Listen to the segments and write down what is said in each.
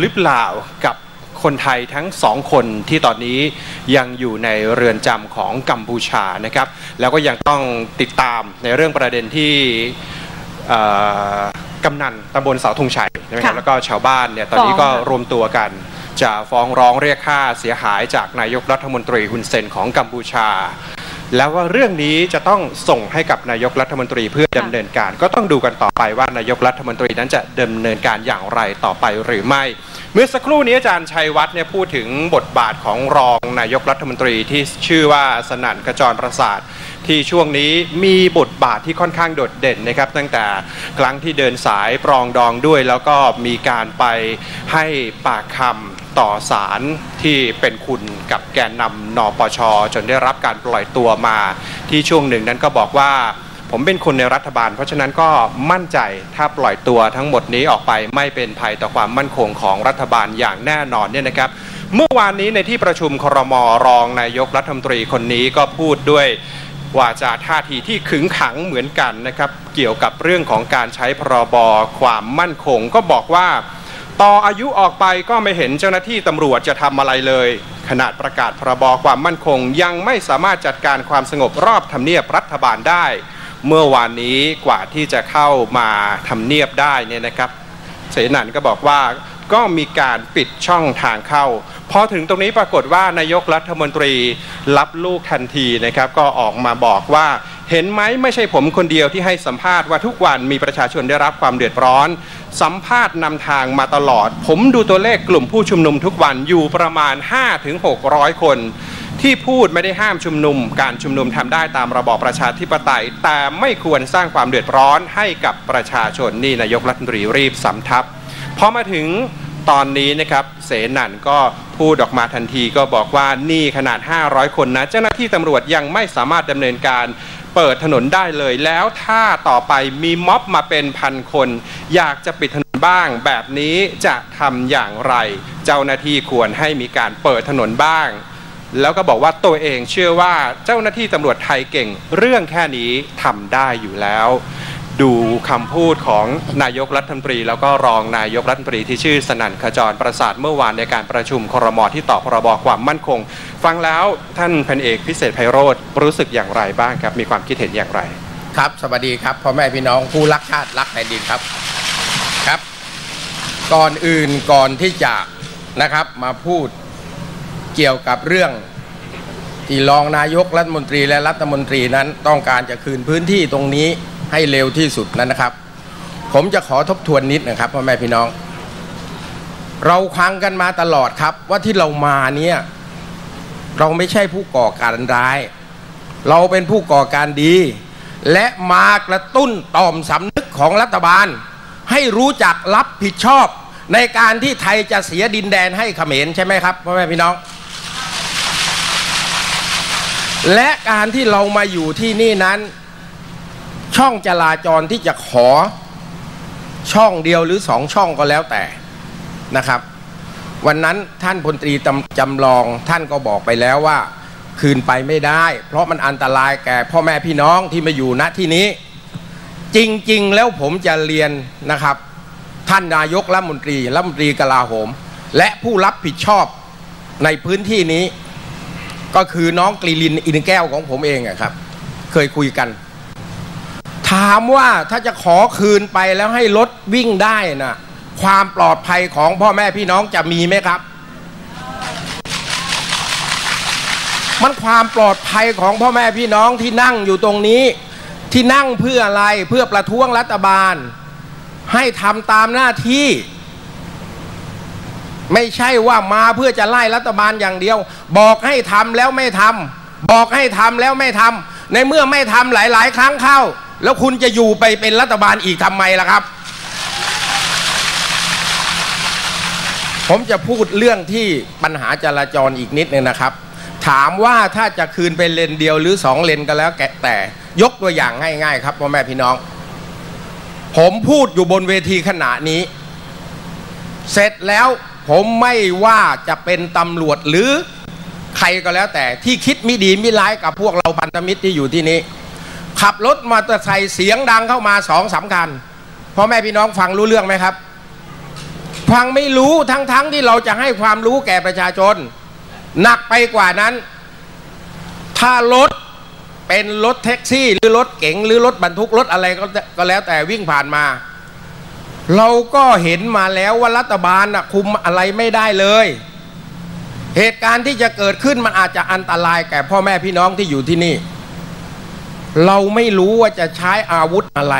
หรือเปล่ากับคนไทยทั้งสองคนที่ตอนนี้ยังอยู่ในเรือนจำของกัมพูชานะครับ แล้วก็ยังต้องติดตามในเรื่องประเด็นที่เอ่อกำนันตำบลเสาธงชัยนะครับค่ะแล้วก็ชาวบ้านเนี่ยตอนนี้ก็ฟ้องค่ะรวมตัวกัน จะฟ้องร้องเรียกค่าเสียหายจากนายกรัฐมนตรีฮุนเซนของกัมพูชา แล้วว่าเรื่องนี้จะต้องส่งให้กับนายกรัฐมนตรีเพื่อดำเนินการ ก็ต้องดูกันต่อไปว่านายกรัฐมนตรีนั้นจะดำเนินการอย่างไรต่อไปหรือไม่ เมื่อสักครู่นี้อาจารย์ชัยวัฒน์เนี่ยพูดถึงบทบาทของรองนายกรัฐมนตรีที่ชื่อว่าสนั่นกระจรประสาทที่ช่วงนี้มีบทบาทที่ค่อนข้างโดดเด่นนะครับตั้งแต่ครั้งที่เดินสายปรองดองด้วย แล้วก็มีการไปให้ปากคำ ต่อสารที่เป็นคุณกับแกนนำนปช จนได้รับการปล่อยตัวมาที่ช่วงหนึ่งนั้นก็บอกว่าผมเป็นคนในรัฐบาล เพราะฉะนั้นก็มั่นใจถ้าปล่อยตัวทั้งหมดนี้ออกไปไม่เป็นภัยต่อความมั่นคงของรัฐบาลอย่างแน่นอนเนี่ยนะครับ เมื่อวานนี้ในที่ประชุมครมรองนายกรัฐมนตรีคนนี้ก็พูดด้วยวาจาท่าทีที่ขึงขังเหมือนกันนะครับ เกี่ยวกับเรื่องของการใช้พรบความมั่นคงก็บอกว่า ต่ออายุออกไปก็ไม่เห็นเจ้าหน้าที่ตำรวจจะทำอะไรเลย ขนาดประกาศพรบความมั่นคงยังไม่สามารถจัดการความสงบรอบทำเนียบรัฐบาลได้ เมื่อวานนี้กว่าที่จะเข้ามาทำเนียบได้เนี่ยนะครับ เสนันก็บอกว่าก็มีการปิดช่องทางเข้า พอถึงตรงนี้ปรากฏว่านายกรัฐมนตรีรับลูกทันทีนะครับก็ออกมาบอกว่าเห็นไหมไม่ใช่ผมคนเดียวที่ให้สัมภาษณ์ว่าทุกวันมีประชาชนได้รับความเดือดร้อน สัมภาษณ์นำทางมาตลอด ผมดูตัวเลขกลุ่มผู้ชุมนุมทุกวันอยู่ประมาณ 5-600 คน ที่พูดไม่ได้ห้ามชุมนุม การชุมนุมทำได้ตามระบอบประชาธิปไตย แต่ไม่ควรสร้างความเดือดร้อนให้กับประชาชนนี่นายกรัฐมนตรีรีบสำทับพอมาถึง ตอนนี้นะครับเสนันก็พูดออกมาทันทีก็บอกว่านี่ขนาด 500 คนนะ เจ้าหน้าที่ตำรวจยังไม่สามารถดำเนินการเปิดถนนได้เลยแล้วถ้าต่อไปมีม็อบมาเป็นพันคน อยากจะปิดถนนบ้างแบบนี้จะทำอย่างไร เจ้าหน้าที่ควรให้มีการเปิดถนนบ้าง แล้วก็บอกว่าตัวเองเชื่อว่าเจ้าหน้าที่ตำรวจไทยเก่ง เรื่องแค่นี้ทำได้อยู่แล้ว ดูคำพูดของนายกรัฐมนตรี แล้วก็รองนายกรัฐมนตรีที่ชื่อสนั่นขจรประสาทเมื่อวานในการประชุมครมที่ต่อพรบความมั่นคง ฟังแล้วท่านพันเอกพิเศษไพโรธรู้สึกอย่างไรบ้างครับ มีความคิดเห็นอย่างไร ครับสวัสดีครับพ่อแม่พี่น้องผู้รักชาติรักแผ่นดินครับครับ ก่อนอื่นก่อนที่จะนะครับมาพูดเกี่ยวกับเรื่องที่รองนายกรัฐมนตรีและรัฐมนตรีนั้นต้องการจะคืนพื้นที่ตรงนี้ ให้เร็วที่สุดนั้นนะครับ ผมจะขอทบทวนนิดนะครับพ่อแม่พี่น้อง เราฟังกันมาตลอดครับ ว่าที่เรามาเนี่ยเราไม่ใช่ผู้ก่อการร้าย เราเป็นผู้ก่อการดี และมากระตุ้นต่อมสำนึกของรัฐบาล ให้รู้จักรับผิดชอบ ในการที่ไทยจะเสียดินแดนให้เขมรใช่ไหมครับพ่อแม่พี่น้อง และการที่เรามาอยู่ที่นี่นั้น ช่องจราจรที่จะขอช่องเดียวหรือสองช่องก็แล้วแต่นะครับ วันนั้นท่านพลตรีจำลองท่านก็บอกไปแล้วว่า คืนไปไม่ได้ เพราะมันอันตรายแก่พ่อแม่พี่น้องที่มาอยู่ณที่นี้ จริงๆ แล้วผมจะเรียนนะครับ ท่านนายกรัฐมนตรีรัฐมนตรีกลาโหม และผู้รับผิดชอบในพื้นที่นี้ ก็คือน้องกลีลินอินแก้วของผมเองครับ เคยคุยกัน ถามว่าถ้าจะขอคืนไปแล้วให้รถวิ่งได้นะความปลอดภัยของพ่อแม่พี่น้องจะมีไหมครับ มันความปลอดภัยของพ่อแม่พี่น้องที่นั่งอยู่ตรงนี้ ที่นั่งเพื่ออะไรเพื่อประท้วงรัฐบาล ให้ทำตามหน้าที่ ไม่ใช่ว่ามาเพื่อจะไล่รัฐบาลอย่างเดียว บอกให้ทำแล้วไม่ทำบอกให้ทำแล้วไม่ทำในเมื่อไม่ทำหลาย ๆ ครั้งเข้า แล้วคุณจะอยู่ไปเป็นรัฐบาลอีกทำไมล่ะครับ ผมจะพูดเรื่องที่ปัญหาจราจรอีกนิดนึงนะครับ ถามว่าถ้าจะคืนเป็นเลนเดียวหรือสองเลนก็แล้วแกแต่ยกตัวอย่างง่ายๆครับพ่อแม่พี่น้อง ผมพูดอยู่บนเวทีขณะนี้ เสร็จแล้วผมไม่ว่าจะเป็นตำรวจหรือใครก็แล้วแต่ที่คิดมิดีมิร้ายกับพวกเราพันธมิตรที่อยู่ที่นี้ ขับรถมอเตอร์ไซค์เสียงดังเข้ามาสองสามคันพ่อแม่พี่น้องฟังรู้เรื่องไหมครับ ฟังไม่รู้ทั้งๆทที่เราจะให้ความรู้แก่ประชาชน หนักไปกว่านั้น ถ้ารถเป็นรถแท็กซี่ หรือรถเก๋งหรือรถบรรทุกรถอะไรก็แล้วแต่วิ่งผ่านมา เราก็เห็นมาแล้วว่ารัฐบาลนะคุมอะไรไม่ได้เลย เหตุการณ์ที่จะเกิดขึ้นมันอาจจะอันตรายแก่พ่อแม่พี่น้องที่อยู่ที่นี่ เราไม่รู้ว่าจะใช้อาวุธอะไร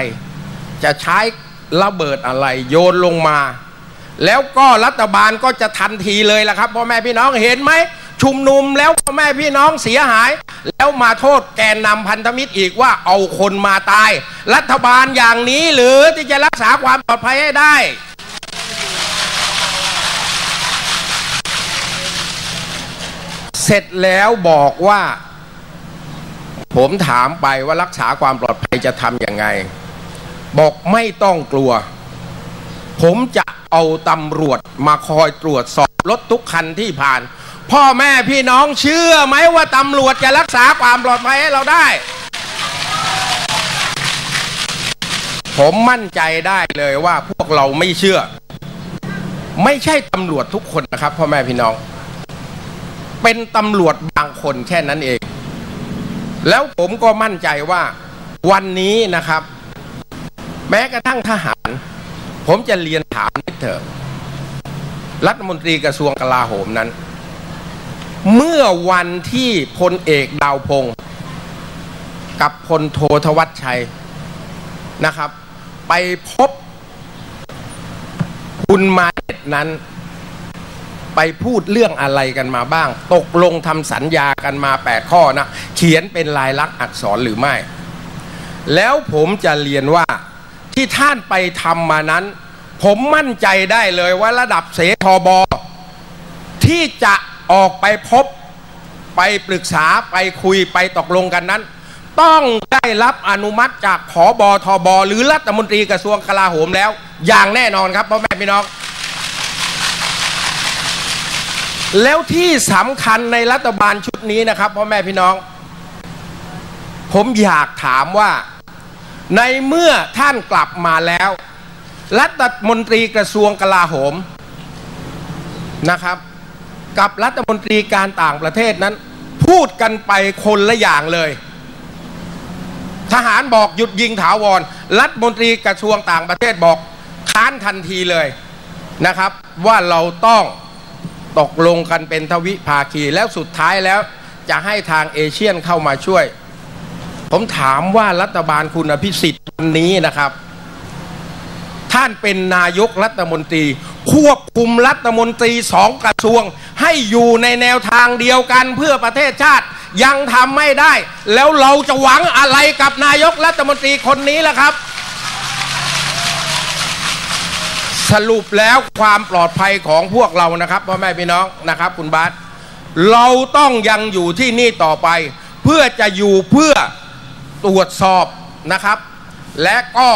จะใช้ระเบิดอะไร โยนลงมา แล้วก็รัฐบาลก็จะทันทีเลยล่ะครับพ่อแม่พี่น้องเห็นไหมชุมนุมแล้วพ่อแม่พี่น้องเสียหาย แล้วมาโทษแกนนำพันธมิตรอีกว่าเอาคนมาตาย รัฐบาลอย่างนี้หรือที่จะรักษาความปลอดภัยให้ได้เสร็จแล้วบอกว่า ผมถามไปว่ารักษาความปลอดภัยจะทำยังไง บอกไม่ต้องกลัว ผมจะเอาตำรวจมาคอยตรวจสอบรถทุกคันที่ผ่าน พ่อแม่พี่น้องเชื่อไหมว่าตำรวจจะรักษาความปลอดภัยให้เราได้ ผมมั่นใจได้เลยว่าพวกเราไม่เชื่อ ไม่ใช่ตำรวจทุกคนนะครับ พ่อแม่พี่น้อง เป็นตำรวจบางคนแค่นั้นเอง แล้วผมก็มั่นใจว่าวันนี้นะครับ แม้กระทั่งทหาร ผมจะเรียนถามนิดเถอะรัฐมนตรีกระทรวงกลาโหมนั้น เมื่อวันที่พลเอกดาวพงศ์กับพลโททวัชชัยนะครับ ไปพบคุณมาเน็ตนั้น ไปพูดเรื่องอะไรกันมาบ้าง ตกลงทำสัญญากันมา 8 ข้อนะ เขียนเป็นลายลักษณ์อักษรหรือไม่ แล้วผมจะเรียนว่าที่ท่านไปทำมานั้น ผมมั่นใจได้เลยว่าระดับเสทบที่จะออกไปพบไปปรึกษาไปคุยไปตกลงกันนั้น ต้องได้รับอนุมัติจากผอบอทบหรือรัฐมนตรีกระทรวงกลาโหมแล้ว อย่างแน่นอนครับพ่อแม่พี่น้อง แล้วที่สำคัญในรัฐบาลชุดนี้นะครับพ่อแม่พี่น้อง ผมอยากถามว่า ในเมื่อท่านกลับมาแล้ว รัฐมนตรีกระทรวงกลาโหมนะครับ กับรัฐมนตรีการต่างประเทศนั้น พูดกันไปคนละอย่างเลย ทหารบอกหยุดยิงถาวร รัฐมนตรีกระทรวงต่างประเทศบอกค้านทันทีเลยนะครับ ว่าเราต้อง ตกลงกันเป็นทวิภาคีแล้วสุดท้ายแล้วจะให้ทางเอเชียนเข้ามาช่วย ผมถามว่ารัฐบาลคุณอภิสิทธิ์วันนี้นะครับ ท่านเป็นนายกรัฐมนตรี ควบคุมรัฐมนตรีสองกระทรวง ให้อยู่ในแนวทางเดียวกันเพื่อประเทศชาติยังทำไม่ได้ แล้วเราจะหวังอะไรกับนายกรัฐมนตรีคนนี้ล่ะครับ สรุปแล้วความปลอดภัยของพวกเรานะครับพ่อแม่พี่น้องนะครับ คุณบาสเราต้องยังอยู่ที่นี่ต่อไป เพื่อจะอยู่เพื่อตรวจสอบนะครับ และก็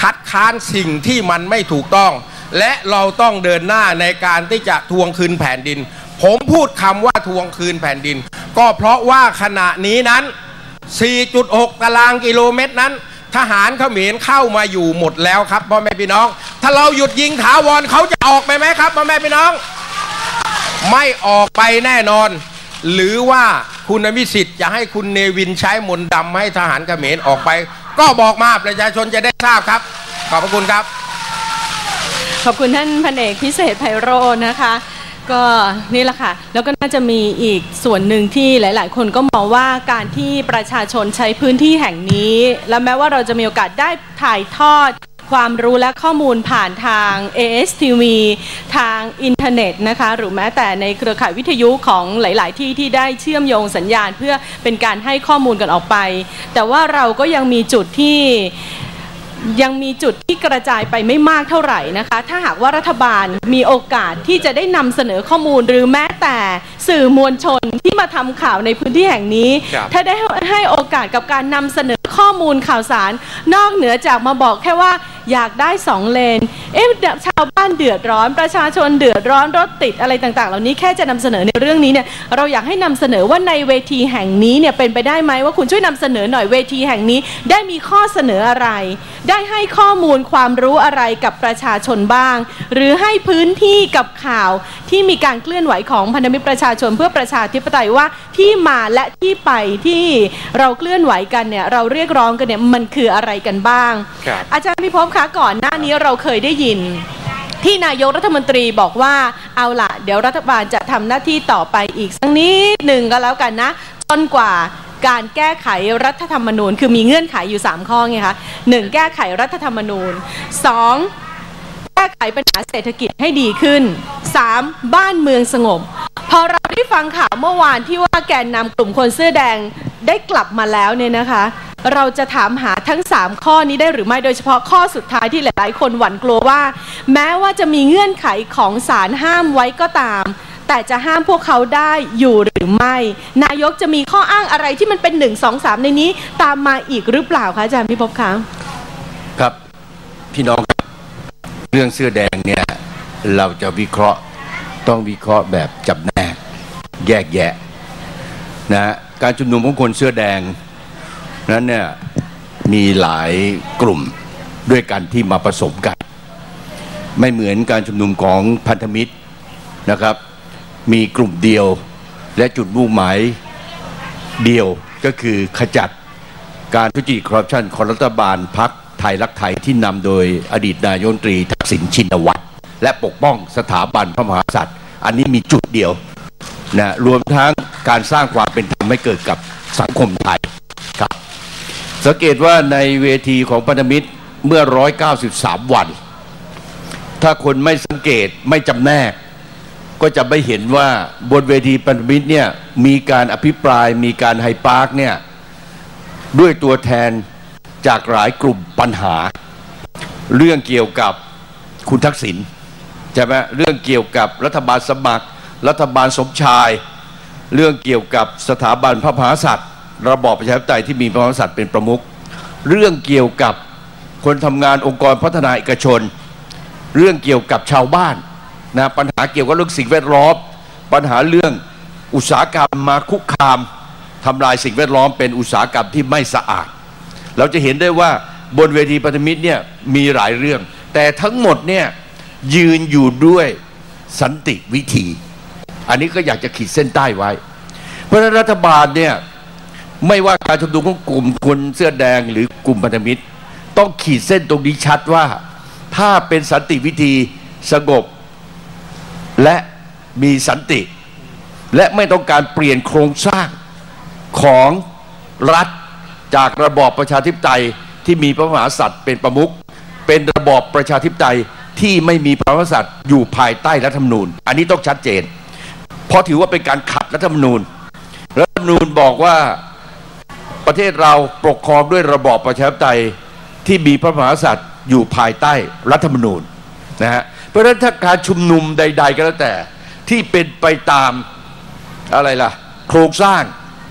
คัดค้านสิ่งที่มันไม่ถูกต้อง และเราต้องเดินหน้าในการที่จะทวงคืนแผ่นดิน ผมพูดคำว่าทวงคืนแผ่นดิน ก็เพราะว่าขณะนี้นั้น 4.6 ตารางกิโลเมตรนั้น ทหารเขมรเข้ามาอยู่หมดแล้วครับพ่อแม่พี่น้อง ถ้าเราหยุดยิงถาวรเขาจะออกไปไหมครับพ่อแม่พี่น้อง ไม่ออกไปแน่นอน หรือว่าคุณอภิสิทธิ์จะให้คุณเนวินใช้มนต์ดำให้ทหารเขมรออกไป ก็บอกมาประชาชนจะได้ทราบครับ ขอบพระคุณครับ ขอบคุณท่านพันเอกพิเศษไพโรจน์นะคะ ก็นี่แหละค่ะ แล้วก็น่าจะมีอีกส่วนหนึ่งที่หลาย ๆ คนก็มองว่าการที่ประชาชนใช้พื้นที่แห่งนี้ และแม้ว่าเราจะมีโอกาสได้ถ่ายทอดความรู้และข้อมูลผ่านทาง ASTV ทางอินเทอร์เน็ตนะคะ หรือแม้แต่ในเครือข่ายวิทยุของหลาย ๆ ที่ที่ได้เชื่อมโยงสัญญาณ เพื่อเป็นการให้ข้อมูลกันออกไป แต่ว่าเราก็ยังมีจุดที่ ยังมีจุดที่กระจายไปไม่มากเท่าไหร่นะคะ ถ้าหากว่ารัฐบาลมีโอกาสที่จะได้นำเสนอข้อมูลหรือแม้แต่สื่อมวลชนที่มาทำข่าวในพื้นที่แห่งนี้ครับถ้าได้ให้โอกาสกับการนำเสนอข้อมูลข่าวสาร นอกเหนือจากมาบอกแค่ว่าอยากได้สองเลน เอ๊ะชาวบ้านเดือดร้อน ประชาชนเดือดร้อนรถติดอะไรต่างๆ เหล่านี้แค่จะนำเสนอในเรื่องนี้เนี่ยเราอยากให้นำเสนอว่าในเวทีแห่งนี้เนี่ยเป็นไปได้ไหมว่าคุณช่วยนำเสนอหน่อยเวทีแห่งนี้ ได้มีข้อเสนออะไรได้ให้ข้อมูลความรู้อะไรกับประชาชนบ้าง หรือให้พื้นที่กับข่าวที่มีการเคลื่อนไหวของพันธมิตรประชาชนเพื่อประชาธิปไตยว่าที่มาและที่ไปที่เราเคลื่อนไหวกันเนี่ยเราเรียกร้องกันเนี่ยมันคืออะไรกันบ้างครับอาจารย์พิภพคะก่อนหน้านี้เราเคยได้ยินที่นายกรัฐมนตรีบอกว่าเอาละเดี๋ยวรัฐบาลจะทำหน้าที่ต่อไปอีกสักนิดหนึ่งก็แล้วกันนะจนกว่า การแก้ไขรัฐธรรมนูญ คือมีเงื่อนไขอยู่ 3 ข้อไงคะหนึ่งแก้ไขรัฐธรรมนูญสองแก้ไขปัญหาเศรษฐกิจให้ดีขึ้น 3. บ้านเมืองสงบ พอเราได้ฟังข่าวเมื่อวานที่ว่าแกนนำกลุ่มคนเสื้อแดงได้กลับมาแล้วเนี่ยนะคะ เราจะถามหาทั้ง 3 ข้อนี้ได้หรือไม่โดยเฉพาะข้อสุดท้ายที่หลาย ๆ คนหวั่นกลัวว่า แม้ว่าจะมีเงื่อนไขของศาลห้ามไว้ก็ตาม แต่จะห้ามพวกเขาได้อยู่หรือไม่ นายกจะมีข้ออ้างอะไรที่มันเป็น1 2 3ในนี้ ตามมาอีกหรือเปล่าคะอาจารย์พิภพคะครับพี่น้องครับเรื่องเสื้อแดงเนี่ยเราจะวิเคราะห์ต้องวิเคราะห์แบบจับแนกแยกแยะนะการชุมนุมของคนเสื้อแดงนั้นเนี่ยมีหลายกลุ่มด้วยกันที่มาผสมกัน ไม่เหมือนการชุมนุมของพันธมิตรนะครับ มีกลุ่มเดียว และจุดมุ่งหมายเดียวก็คือขจัดการทุจริตคอร์รัปชันของรัฐบาลพักไทยรักไทยที่นำโดยอดีตนายกรัฐมนตรีทักษิณชินวัตรและปกป้องสถาบันพระมหากษัตริย์ อันนี้มีจุดเดียวนะรวมทั้งการสร้างความเป็นธรรมให้เกิดกับสังคมไทยครับ สังเกตว่าในเวทีของพันธมิตรเมื่อ 193 วัน ถ้าคนไม่สังเกตไม่จำแนก ก็จะไม่เห็นว่าบนเวทีพันธมิตรเนี่ยมีการอภิปรายมีการไฮปาร์คเนี่ยด้วยตัวแทนจากหลายกลุ่มปัญหา เรื่องเกี่ยวกับคุณทักษิณใช่ไหมเรื่องเกี่ยวกับรัฐบาลสมัคร รัฐบาลสมชาย เรื่องเกี่ยวกับสถาบันพระมหากษัตริย์ ระบอบประชาธิปไตยที่มีพระมหากษัตริย์เป็นประมุขเรื่องเกี่ยวกับคนทำงานองค์กรพัฒนาเอกชน เรื่องเกี่ยวกับชาวบ้าน นะปัญหาเกี่ยวกับเรื่องสิ่งแวดล้อม ปัญหาเรื่องอุตสาหกรรมมาคุกคามทำลายสิ่งแวดล้อมเป็นอุตสาหกรรมที่ไม่สะอาด เราจะเห็นได้ว่าบนเวทีพันธมิตรเนี่ยมีหลายเรื่อง แต่ทั้งหมดเนี่ยยืนอยู่ด้วยสันติวิธี อันนี้ก็อยากจะขีดเส้นใต้ไว้ เพราะรัฐบาลเนี่ยไม่ว่าการชุมนุมของกลุ่มคนเสื้อแดงหรือกลุ่มพันธมิตร ต้องขีดเส้นตรงนี้ชัดว่า ถ้าเป็นสันติวิธีสงบ และมีสันติ และไม่ต้องการเปลี่ยนโครงสร้างของรัฐจากระบอบประชาธิปไตยที่มีพระมหากษัตริย์เป็นประมุขเป็นระบอบประชาธิปไตยที่ไม่มีพระมหากษัตริย์อยู่ภายใต้รัฐธรรมนูญ อันนี้ต้องชัดเจน เพราะถือว่าเป็นการขัดรัฐธรรมนูญ รัฐธรรมนูญบอกว่าประเทศเราปกครองด้วยระบอบประชาธิปไตยที่มีพระมหากษัตริย์อยู่ภายใต้รัฐธรรมนูญนะฮะ เพราะฉะนั้นถ้าการชุมนุมใด ๆ ก็แล้วแต่ ที่เป็นไปตามอะไรล่ะ โครงสร้าง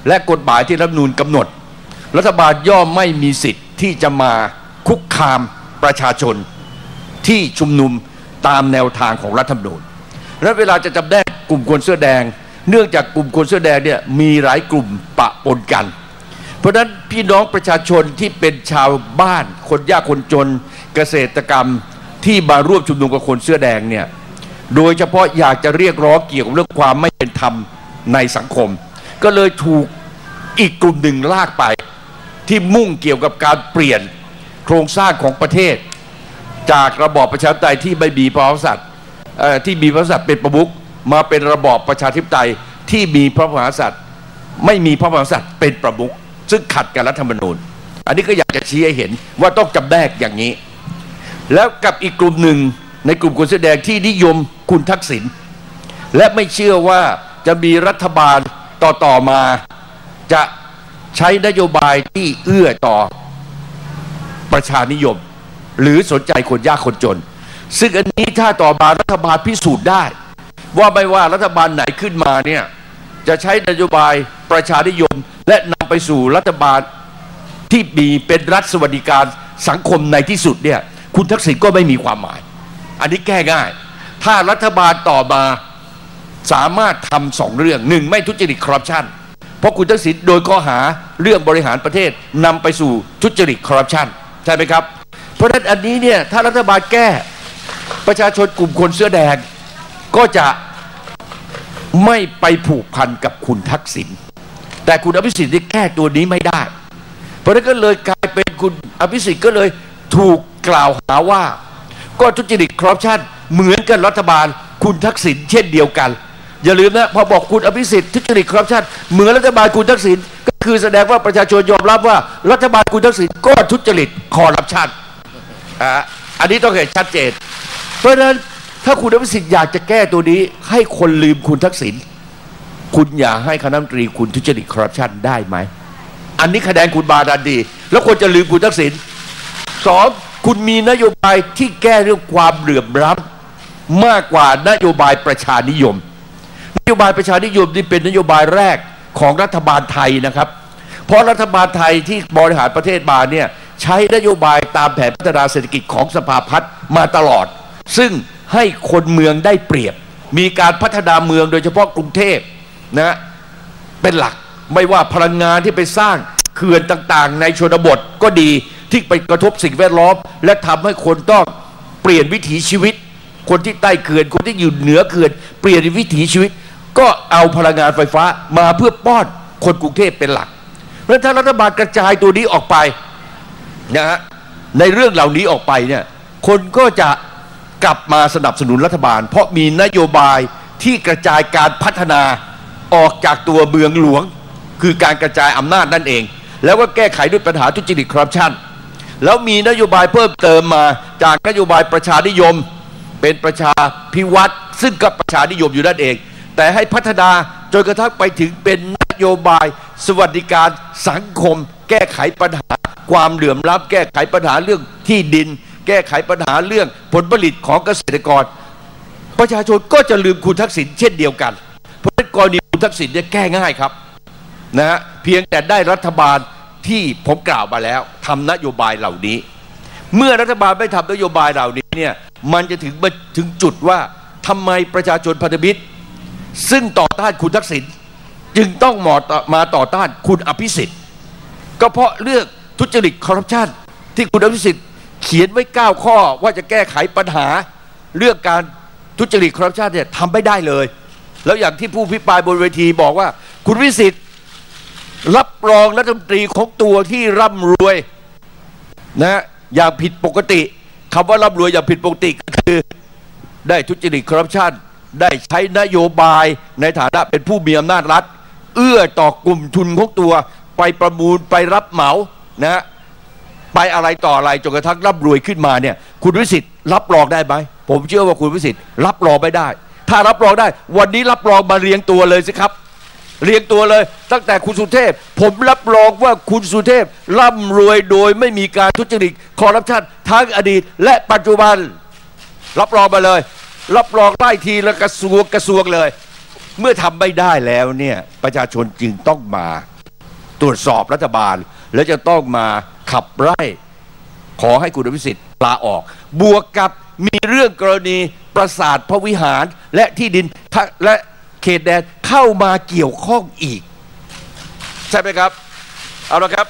และกฎหมายที่รัฐนูญกำหนด รัฐบาลย่อมไม่มีสิทธิ์ที่จะมาคุกคามประชาชน ที่ชุมนุมตามแนวทางของรัฐธรรมนูญและเวลาจะจำแนกกลุ่มคนเสื้อแดง เนื่องจากกลุ่มคนเสื้อแดงเนี่ยมีหลายกลุ่มปะปนกัน เพราะฉะนั้นพี่น้องประชาชนที่เป็นชาวบ้าน คนยากคนจน เกษตรกรรม ที่มาร่วมชุมนุมกับคนเสื้อแดงเนี่ยโดยเฉพาะอยากจะเรียกร้องเกี่ยวกับเรื่องความไม่เป็นธรรมในสังคม ก็เลยถูกอีกกลุ่มหนึ่งลากไป ที่มุ่งเกี่ยวกับการเปลี่ยนโครงสร้างของประเทศ จากระบอบประชาธิปไตยที่ไม่มีพระมหากษัตริย์ที่มีพระมหากษัตริย์เป็นประมุขมาเป็นระบอบประชาธิปไตยที่มีพระมหากษัตริย์ไม่มีพระมหากษัตริย์เป็นประมุขซึ่งขัดกับรัฐธรรมนูญ อันนี้ก็อยากจะชี้ให้เห็นว่าต้องจำแนกอย่างนี้ แล้วกับอีกกลุ่มหนึ่งในกลุ่มคนแสอแดงที่นิยมคุณทักษิณและไม่เชื่อว่าจะมีรัฐบาลต่อต่อๆมา จะใช้นโยบายที่เอื้อต่อประชานิยม หรือสนใจคนยากคนจน ซึ่งอันนี้ถ้าต่อมารัฐบาลพิสูจน์ได้ ว่าไม่ว่ารัฐบาลไหนขึ้นมาเนี่ยจะใช้นโยบายประชานิยม และนำไปสู่รัฐบาลที่มีเป็นรัฐสวัสดิการสังคมในที่สุดเนี่ย คุณทักษิณก็ไม่มีความหมาย อันนี้แก้ง่าย ถ้ารัฐบาลต่อมาสามารถทำสองเรื่องหนึ่งไม่ทุจริตคอร์รัปชันเพราะคุณทักษิณโดยข้อหาเรื่องบริหารประเทศนำไปสู่ทุจริตคอร์รัปชันใช่ไหมครับ เพราะฉะนั้นอันนี้เนี่ยถ้ารัฐบาลแก้ประชาชนกลุ่มคนเสื้อแดง ก็จะไม่ไปผูกพันกับคุณทักษิณแต่คุณอภิสิทธิ์ที่แก้ตัวนี้ไม่ได้ เพราะฉะนั้นก็เลยกลายเป็นคุณอภิสิทธิ์ก็เลย ถูกกล่าวหาว่า ก็ทุจริตคอร์รัปชันเหมือนกับรัฐบาล คุณทักษิณเช่นเดียวกัน อย่าลืมนะพอบอกคุณอภิสิทธิ์ทุจริตคอร์รัปชันเหมือนรัฐบาลคุณทักษิณก็คือแสดงว่าประชาชนยอมรับว่า รัฐบาลคุณทักษิณก็ทุจริตคอร์รัปชันอ่าอันนี้ต้องเห็นชัดเจน เพราะฉะนั้นถ้าคุณอภิสิทธิ์อยากจะแก้ตัวนี้ ให้คนลืมคุณทักษิณคุณอย่าให้คณะรัฐมนตรีคุณทุจริตคอร์รัปชันได้ไหมอันนี้คะแนนคุณบาดันดี แล้วควรจะลืมคุณทักษิณ สองคุณมีนโยบายที่แก้เรื่องความเหลื่อมล้ำมากกว่านโยบายประชานิยม นโยบายประชานิยมนี่เป็นนโยบายแรกของรัฐบาลไทยนะครับ เพราะรัฐบาลไทยที่บริหารประเทศมาเนี่ยใช้นโยบายตามแผนพัฒนาเศรษฐกิจของสภาพัฒน์มาตลอด ซึ่งให้คนเมืองได้เปรียบ มีการพัฒนาเมืองโดยเฉพาะกรุงเทพนะเป็นหลักไม่ว่าพลังงานที่ไปสร้างเขื่อนต่างๆ ในชนบทก็ดี ที่ไปกระทบสิ่งแวดล้อม และทำให้คนต้องเปลี่ยนวิถีชีวิต คนที่ใต้เขื่อนคนที่อยู่เหนือเขื่อนเปลี่ยนวิถีชีวิต ก็เอาพลังงานไฟฟ้ามาเพื่อป้อนคนกรุงเทพเป็นหลักเพราะฉะนั้นถ้ารัฐบาลกระจายตัวนี้ออกไปนะฮะในเรื่องเหล่านี้ออกไปเนี่ยคนก็จะกลับมาสนับสนุนรัฐบาล เพราะมีนโยบายที่กระจายการพัฒนาออกจากตัวเมืองหลวง คือการกระจายอำนาจนั่นเอง แล้วก็แก้ไขด้วยปัญหาทุจริตคอร์รัปชัน แล้วมีนโยบายเพิ่มเติมมา จากนโยบายประชานิยม เป็นประชาพิวัตรซึ่งก็ประชานิยมอยู่นั่นเอง แต่ให้พัฒนาจนกระทั่งไปถึงเป็นนโยบายสวัสดิการสังคม แก้ไขปัญหาความเหลื่อมล้ำแก้ไขปัญหาเรื่องที่ดิน แก้ไขปัญหาเรื่องผลผลิตของเกษตรกร ประชาชนก็จะลืมคุณทักษิณเช่นเดียวกัน เพราะฉะนั้นกรณีคุณทักษิณเนี่ยแก้ง่ายครับนะฮะเพียงแต่ได้รัฐบาล ที่ผมกล่าวมาแล้วทำนโยบายเหล่านี้ เมื่อรัฐบาลไม่ทำนโยบายเหล่านี้เนี่ยมันจะถึงถึงจุดว่าทำไมประชาชนพันธมิตร ซึ่งต่อต้านคุณทักษิณจึงต้องมาต่อมาต่อต้านคุณอภิสิทธิ์ ก็เพราะเรื่องทุจริตคอร์รัปชันที่คุณอภิสิทธิ์เขียนไว้ 9 ข้อว่าจะแก้ไขปัญหาเรื่องการทุจริตคอร์รัปชันเนี่ยทำไม่ได้เลย แล้วอย่างที่ผู้พิปรายบนเวทีบอกว่า คุณวิสิทธิ์ รับรองรัฐมนตรีของตัวที่ร่ำรวยนะอย่างผิดปกติคำว่าร่ำรวยอย่างผิดปกติก็คือ ได้ทุจริตคอร์รัปชันได้ใช้นโยบายในฐานะเป็นผู้มีอำนาจรัฐ เอื้อต่อกลุ่มทุนของตัว ไปประมูลไปรับเหมานะไปอะไรต่ออะไรจนกระทั่งร่ำรวยขึ้นมาเนี่ย คุณวิสิทธิ์รับรองได้ไหมผมเชื่อว่าคุณวิสิทธิ์รับรองไม่ได้ ถ้ารับรองได้ วันนี้รับรองมาเรียงตัวเลยสิครับ เรียงตัวเลย ตั้งแต่คุณสุเทพ ผมรับรองว่าคุณสุเทพ ร่ำรวยโดยไม่มีการทุจริตคอร์รัปชันทั้งอดีต และปัจจุบัน รับรองมาเลย รับรองไล่ทีละกระทรวงกระทรวงเลย เมื่อทำไม่ได้แล้วเนี่ยประชาชนจึงต้องมาตรวจสอบรัฐบาล และจะต้องมาขับไล่ขอให้คุณอภิสิทธิ์ลาออก บวกกับมีเรื่องกรณีประสาทพระวิหารและที่ดินและ ขตแดนเข้ามาเกี่ยวข้องอีก ใช่ไหมครับ เอาละครับ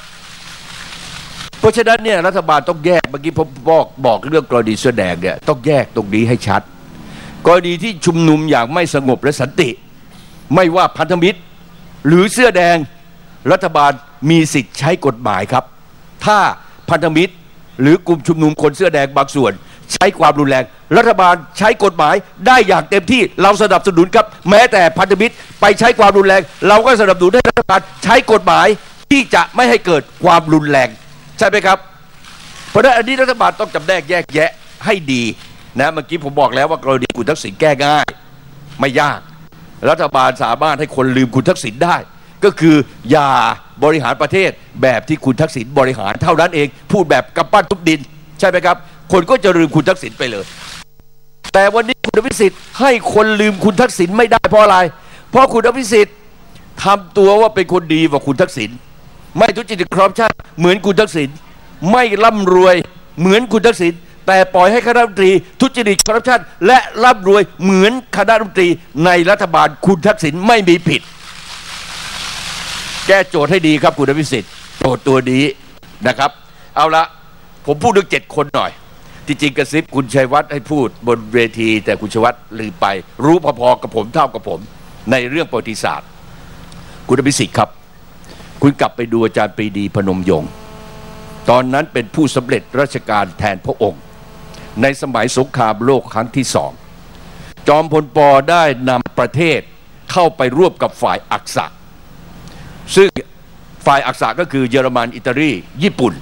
เพราะฉะนั้นเนี่ยรัฐบาลต้องแยกเมื่อกี้ผมบอกบอกเรื่องกรณีเสื้อแดงเนี่ยต้องแยกตรงนี้ให้ชัด กรณีที่ชุมนุมอย่างไม่สงบและสันติ ไม่ว่าพันธมิตร หรือเสื้อแดงรัฐบาลมีสิทธิ์ใช้กฎหมายครับ ถ้าพันธมิตร หรือกลุ่มชุมนุมคนเสื้อแดงบางส่วน ใช้ความรุนแรง รัฐบาลใช้กฎหมายได้อย่างเต็มที่เราสนับสนุนครับ แม้แต่พันธมิตรไปใช้ความรุนแรง เราก็สนับสนุนให้รัฐบาลใช้กฎหมายที่จะไม่ให้เกิดความรุนแรง ใช่ไหมครับ เพราะฉะนั้นอันนี้รัฐบาลต้องจำแนกแยกแยะให้ดีนะเมื่อกี้ผมบอกแล้วว่ากรณีคุณทักษิณแก้ง่าย ไม่ยาก รัฐบาลสามารถให้คนลืมคุณทักษิณได้ ก็คืออย่าบริหารประเทศแบบที่คุณทักษิณบริหารเท่านั้นเอง พูดแบบกำปั้นทุบดิน ใช่ไหมครับ คนก็จะลืมคุณทักษิณไปเลย แต่วันนี้คุณอภิสิทธิ์ให้คนลืมคุณทักษิณไม่ได้เพราะอะไร เพราะคุณอภิสิทธิ์ทำตัวว่าเป็นคนดีกว่าคุณทักษิณไม่ทุจริตคร์รัปชันเหมือนคุณทักษิณไม่ร่ำรวยเหมือนคุณทักษิณแต่ปล่อยให้คณะรัฐมนตรี ทุจริตคอร์รัปชันและร่ำรวยเหมือนคณะรัฐมนตรีในรัฐบาลคุณทักษิณไม่มีผิด แก้โจทย์ให้ดีครับคุณอภิสิทธิ์โจทย์ตัวนี้นะครับ เอาละผมพูดเรื่องเจ็ดคนหน่อย ที่จริงกระซิบคุณชัยวัฒน์ให้พูดบนเวที แต่คุณชัยวัฒน์ลืมไป รู้พอๆกับผมเท่ากับผม ในเรื่องประวัติศาสตร์ คุณอภิสิทธิ์ครับ คุณกลับไปดูอาจารย์ปรีดีพนมยงค์ตอนนั้นเป็นผู้สำเร็จราชการแทนพระองค์ ในสมัยสงครามโลกครั้งที่สองจอมพลปอได้นำประเทศเข้าไปร่วมกับฝ่ายอักษะ ซึ่งฝ่ายอักษะก็คือเยอรมันอิตาลีญี่ปุ่น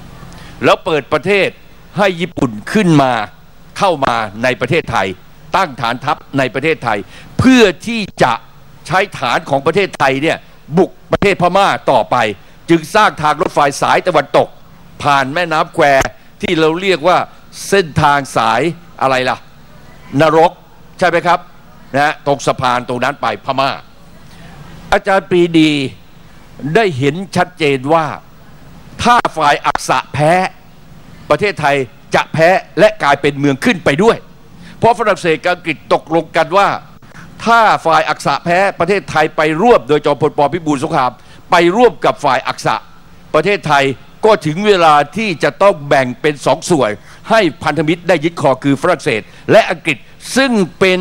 แล้วเปิดประเทศ ให้ญี่ปุ่นขึ้นมาเข้ามาในประเทศไทย ตั้งฐานทัพในประเทศไทย เพื่อที่จะใช้ฐานของประเทศไทยเนี่ยบุกประเทศพม่าต่อไป จึงสร้างทางรถไฟสายตะวันตก ผ่านแม่น้ำแควที่เราเรียกว่าเส้นทางสายอะไรล่ะ นรกใช่ไหมครับนะตรงสะพานตรงนั้นไปพม่า อาจารย์ปรีดีได้เห็นชัดเจนว่า ถ้าฝ่ายอักษะแพ้ ประเทศไทยจะแพ้และกลายเป็นเมืองขึ้นไปด้วย เพราะฝรั่งเศสกับอังกฤษตกลงกันว่า ถ้าฝ่ายอักษะแพ้ประเทศไทยไปร่วมโดยจอมพลปพิบูลสงคราม ไปร่วมกับฝ่ายอักษะ ประเทศไทยก็ถึงเวลาที่จะต้องแบ่งเป็นสองส่วนให้พันธมิตรได้ยึดคอคือฝรั่งเศส และอังกฤษซึ่งเป็น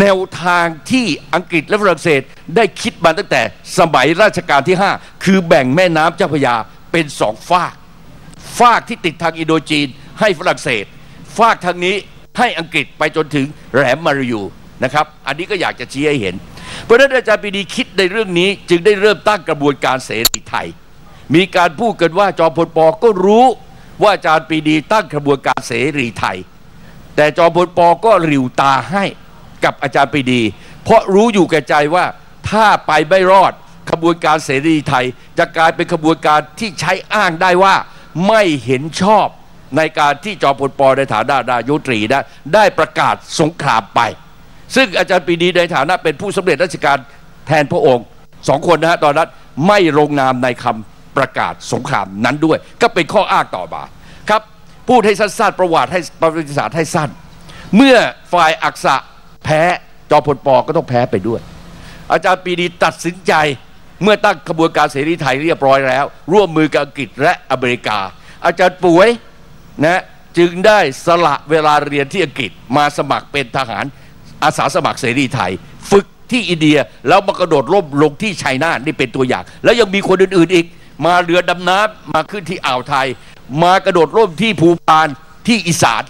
แนวทางที่อังกฤษและฝรั่งเศสได้คิดมาตั้งแต่สมัยราชการที่ 5 คือแบ่งแม่น้ำเจ้าพระยาเป็นสองฝาก ฝากที่ติดทางอินโดจีน ให้ฝรั่งเศส ฝากทางนี้ให้อังกฤษไปจนถึงแหลมมาริยูนะครับ อันนี้ก็อยากจะชี้ให้เห็น เพราะนั้นอาจารย์ปีดีคิดในเรื่องนี้ จึงได้เริ่มตั้งกระบวนการเสรีไทย มีการพูดกันว่าจอมพลปก็รู้ว่าอาจารย์ปีดีตั้งกระบวนการเสรีไทย แต่จอมพลปก็หลิวตาให้กับอาจารย์ปีดี เพราะรู้อยู่แก่ใจว่าถ้าไปไม่รอดขบวนการเสรีไทย จะกลายเป็นขบวนการที่ใช้อ้างได้ว่า ไม่เห็นชอบในการที่จอมพลปในฐานะนายกรัฐมนตรีได้ได้ประกาศสงครามไป ซึ่งอาจารย์ปีดีในฐานะเป็นผู้สำเร็จราชการแทนพระองค์สองคนนะฮะตอนนั้นไม่ลงนามในคำประกาศสงครามนั้นด้วย ก็เป็นข้ออ้างต่อมาครับพูดให้สั้นๆประวัติให้ประวัติศาสตร์ให้สั้น เมื่อฝ่ายอักษะแพ้จอมพลปก็ต้องแพ้ไปด้วย อาจารย์ปีดีตัดสินใจ เมื่อตั้งขบวนการเสรีไทยเรียบร้อยแล้ว ร่วมมือกับอังกฤษและอเมริกา อาจารย์ป่วยนะจึงได้สละเวลาเรียนที่อังกฤษมาสมัครเป็นทหารอาสาสมัครเสรีไทย ฝึกที่อินเดียแล้วมากระโดดร่มลงที่ชัยนาทนี่เป็นตัวอย่าง แล้วยังมีคนอื่นๆอีก มาเรือดำน้ำมาขึ้นที่อ่าวไทย มากระโดดร่มที่ภูพานที่อีสาน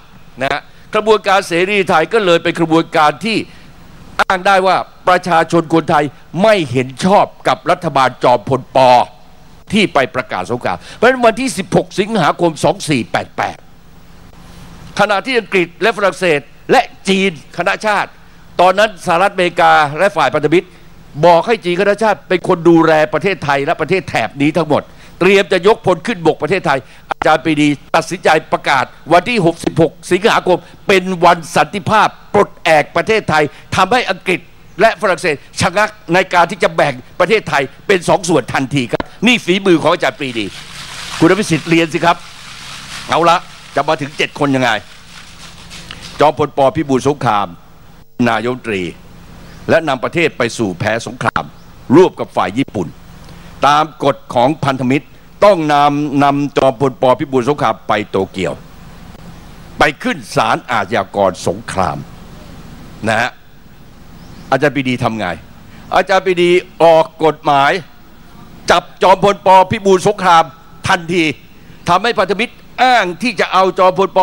นะกระบวนการเสรีไทยก็เลยเป็นกระบวนการที่ อ้างได้ว่าประชาชนคนไทยไม่เห็นชอบกับรัฐบาลจอมพลปอที่ไปประกาศสงครามเพราะฉะนั้นวันที่ 16 สิงหาคม 2488 ขณะที่อังกฤษและฝรั่งเศสและจีนคณะชาติ ตอนนั้นสหรัฐอเมริกาและฝ่ายพันธมิตร บอกให้จีนคณะชาติเป็นคนดูแลประเทศไทยและประเทศแถบนี้ทั้งหมด เตรียมจะยกพลขึ้นบกประเทศไทย อาจารย์ปรีดีตัดสินใจประกาศ วันที่ 66 สิงหาคม เป็นวันสันติภาพปลดแอกประเทศไทยทำให้อังกฤษและฝรั่งเศสชะงักในการที่จะแบ่งประเทศไทยเป็นสองส่วนทันทีครับ นี่ฝีมือของอาจารย์ปรีดี คุณอภิสิทธิ์เรียนสิครับ เอาละจะมาถึงเจ็ดคนยังไง จอมพลปพิบูลสงคราม นายมตรี และนำประเทศไปสู่แพ้สงคราม ร่วมกับฝ่ายญี่ปุ่น ตามกฎของพันธมิตรต้องนำนำจอมพลปพิบูลสงครามไปโตเกียว ไปขึ้นศาลอาญากรสงครามนะฮะอาจารย์ปีดีทำไง อาจารย์ปีดีออกกฎหมาย จับจอมพลปพิบูลสงครามทันทีทำให้พันธมิตรอ้างที่จะเอาจอมพลป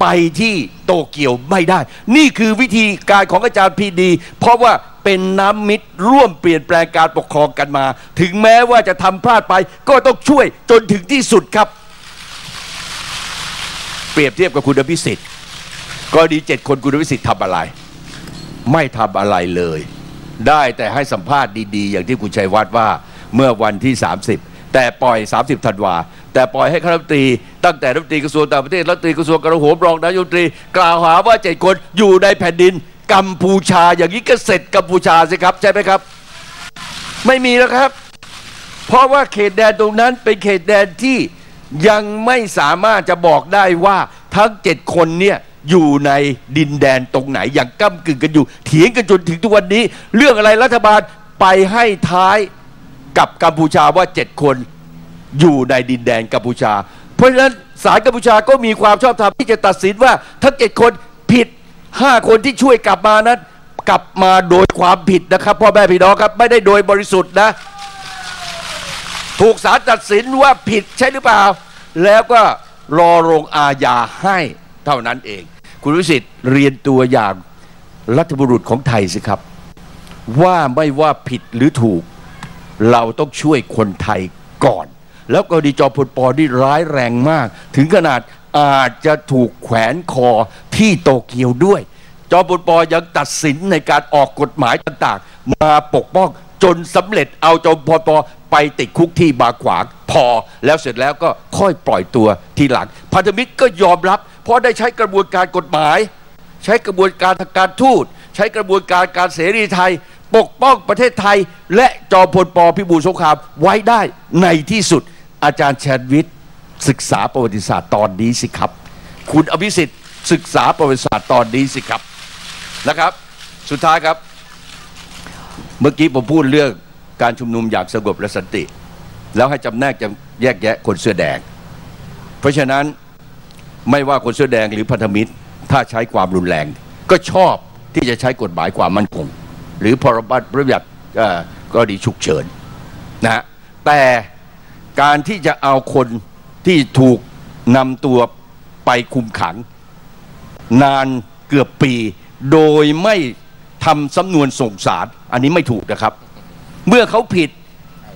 ไปที่โตเกียวไม่ได้ นี่คือวิธีการของอาจารย์ปรีดี เพราะว่าเป็นน้ำมิตรร่วมเปลี่ยนแปลงการปกครองกันมา ถึงแม้ว่าจะทำพลาดไป ก็ต้องช่วยจนถึงที่สุดครับ เปรียบเทียบกับคุณอภิสิทธิ์กรณีเจ็ดคนคุณอภิสิทธิ์ทำอะไร ไม่ทำอะไรเลย ได้แต่ให้สัมภาษณ์ดีๆ อย่างที่คุณชัยวัฒน์ว่าเมื่อวันที่ 30 แต่ปล่อย 30ธันวาแต่ปล่อยให้คณะรัฐมนตรี ตั้งแต่รัฐมนตรีกระทรวงต่างประเทศรัฐมนตรีกระทรวงกลาโหมรองนายกรัฐมนตรี กล่าวหาว่าเจ็ดคนอยู่ในแผ่นดินกัมพูชา อย่างนี้ก็เสร็จกัมพูชาสิครับ ใช่ไหมครับ ไม่มีแล้วครับ เพราะว่าเขตแดนตรงนั้นเป็นเขตแดนที่ยังไม่สามารถจะบอกได้ว่าทั้งเจ็ดคนเนี่ยอยู่ในดินแดนตรงไหน อย่างก้ากึ่งกันอยู่เถียงกันจนถึงทุกวันนี้ เรื่องอะไรรัฐบาลไปให้ท้ายกับกัมพูชาว่าเจ็ดคน อยู่ในดินแดนกัมพูชา เพราะฉะนั้นศาลกัมพูชาก็มีความชอบธรรมที่จะตัดสินว่าทั้งเจ็ดคนผิดห้าคนที่ช่วยกลับมานั้นกลับมาโดยความผิดนะครับพ่อแม่พี่น้องครับไม่ได้โดยบริสุทธิ์นะ ถูกศาลตัดสินว่าผิดใช่หรือเปล่า แล้วก็รอลงอาญาให้เท่านั้นเอง คุณวิสิทธิ์เรียนตัวอย่างรัฐบุรุษของไทยสิครับ ว่าไม่ว่าผิดหรือถูก เราต้องช่วยคนไทยก่อน แล้วกรณีจอมพลปอนี่ร้ายแรงมาก ถึงขนาดอาจจะถูกแขวนคอที่โตเกียวด้วย จอมพลปอยังตัดสินในการออกกฎหมายต่างๆ มาปกป้องจนสำเร็จเอาจอมพลปอไปติดคุกที่บางขวางพอ แล้วเสร็จแล้วก็ค่อยปล่อยตัวทีหลัง พันธมิตรก็ยอมรับ เพราะได้ใช้กระบวนการกฎหมาย ใช้กระบวนการทางการทูตใช้กระบวนการการเสรีไทย ปกป้องประเทศไทย และจอมพลปพิบูลสงครามไว้ได้ในที่สุด อาจารย์แชนวิทย์ศึกษาประวัติศาสตร์ตอนนี้สิครับ คุณอภิสิทธิ์ศึกษาประวัติศาสตร์ตอนนี้สิครับนะครับ สุดท้ายครับ เมื่อกี้ผมพูดเรื่องการชุมนุมอย่างสงบและสันติ แล้วให้จำแนกจำแยกแยะคนเสื้อแดง เพราะฉะนั้นไม่ว่าคนเสื้อแดงหรือพันธมิตร ถ้าใช้ความรุนแรง ก็ชอบที่จะใช้กฎหมายความมั่นคง หรือพรบประยัติกรณีฉุกเฉินนะฮะแต่ การที่จะเอาคนที่ถูกนำตัวไปคุมขัง นานเกือบปี โดยไม่ทำสำนวนส่งสารอันนี้ไม่ถูกนะครับ เมื่อเขาผิด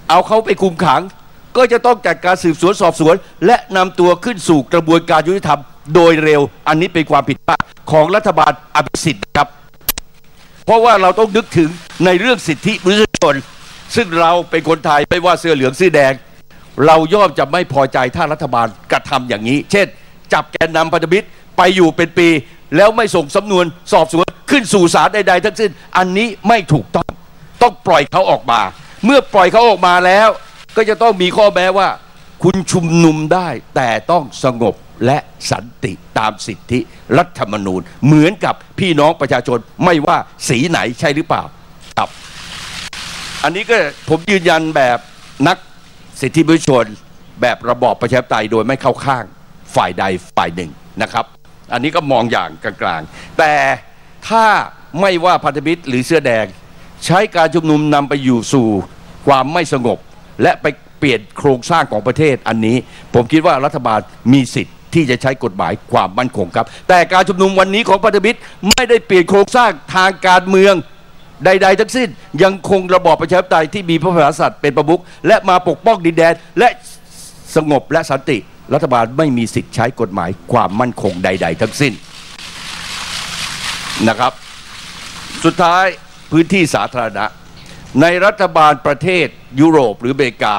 เอาเขาไปคุมขัง ก็จะต้องจัดการสืบสวนสอบสวน และนำตัวขึ้นสู่กระบวนการยุติธรรม โดยเร็ว อันนี้เป็นความผิดพลาดของรัฐบาลอภิสิทธิ์ครับ เพราะว่าเราต้องนึกถึงในเรื่องสิทธิมนุษยชน ซึ่งเราเป็นคนไทยไม่ว่าเสื้อเหลืองเสื้อแดง เราย่อมจะไม่พอใจถ้ารัฐบาลกระทำอย่างนี้ เช่น จับแกนนำพันธมิตรไปอยู่เป็นปี แล้วไม่ส่งสำนวนสอบสวนขึ้นสู่ศาลใดๆทั้งสิ้น อันนี้ไม่ถูกต้องต้องปล่อยเขาออกมา เมื่อปล่อยเขาออกมาแล้ว ก็จะต้องมีข้อแม้ว่า คุณชุมนุมได้แต่ต้องสงบและสันติตามสิทธิรัฐธรรมนูญ เหมือนกับพี่น้องประชาชนไม่ว่าสีไหนใช่หรือเปล่าครับ อันนี้ก็ผมยืนยันแบบนัก สิทธิมนุษยชนแบบระบอบประชาธิปไตยโดยไม่เข้าข้างฝ่ายใดฝ่ายหนึ่งนะครับ อันนี้ก็มองอย่างกลางๆ แต่ถ้าไม่ว่าพันธมิตรหรือเสื้อแดง ใช้การชุมนุมนำไปอยู่สู่ความไม่สงบ และไปเปลี่ยนโครงสร้างของประเทศอันนี้ ผมคิดว่ารัฐบาลมีสิทธิ์ที่จะใช้กฎหมายความมั่นคงครับ แต่การชุมนุมวันนี้ของพันธมิตรไม่ได้เปลี่ยนโครงสร้างทางการเมือง ใด ๆ ทั้งสิ้นยังคงระบอบประชาธิปไตยที่มีพระมหากษัตริย์เป็นประมุขและมาปกป้องดินแดนและสงบและสันติ รัฐบาลไม่มีสิทธิ์ใช้กฎหมายความมั่นคงใด ๆ ทั้งสิ้นนะครับ สุดท้ายพื้นที่สาธารณะ ในรัฐบาลประเทศยุโรปหรืออเมริกา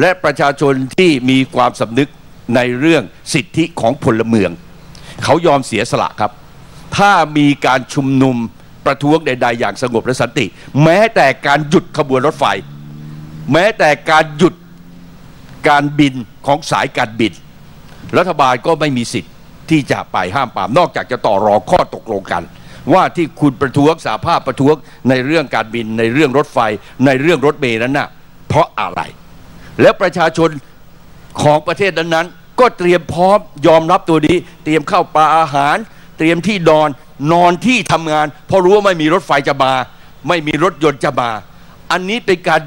และประชาชนที่มีความสำนึกในเรื่องสิทธิของพลเมือง เขายอมเสียสละครับ ถ้ามีการชุมนุม ประท้วงใดๆอย่างสงบและสันติ แม้แต่การหยุดขบวนรถไฟ แม้แต่การหยุดการบินของสายการบิน รัฐบาลก็ไม่มีสิทธิ์ที่จะไปห้ามปรามนอกจากจะต่อรองข้อตกลงกัน ว่าที่คุณประท้วงสาภาพประท้วงในเรื่องการบินในเรื่องรถไฟ ในเรื่องรถเมล์นั้นน่ะเพราะอะไร แล้วประชาชนของประเทศนั้นๆก็เตรียมพร้อมยอมรับตัวนี้ เตรียมเข้าปลาอาหาร เตรียมที่นอน นอนที่ทำงาน เพราะรู้ว่าไม่มีรถไฟจะมา ไม่มีรถยนต์จะมา อันนี้เป็นการ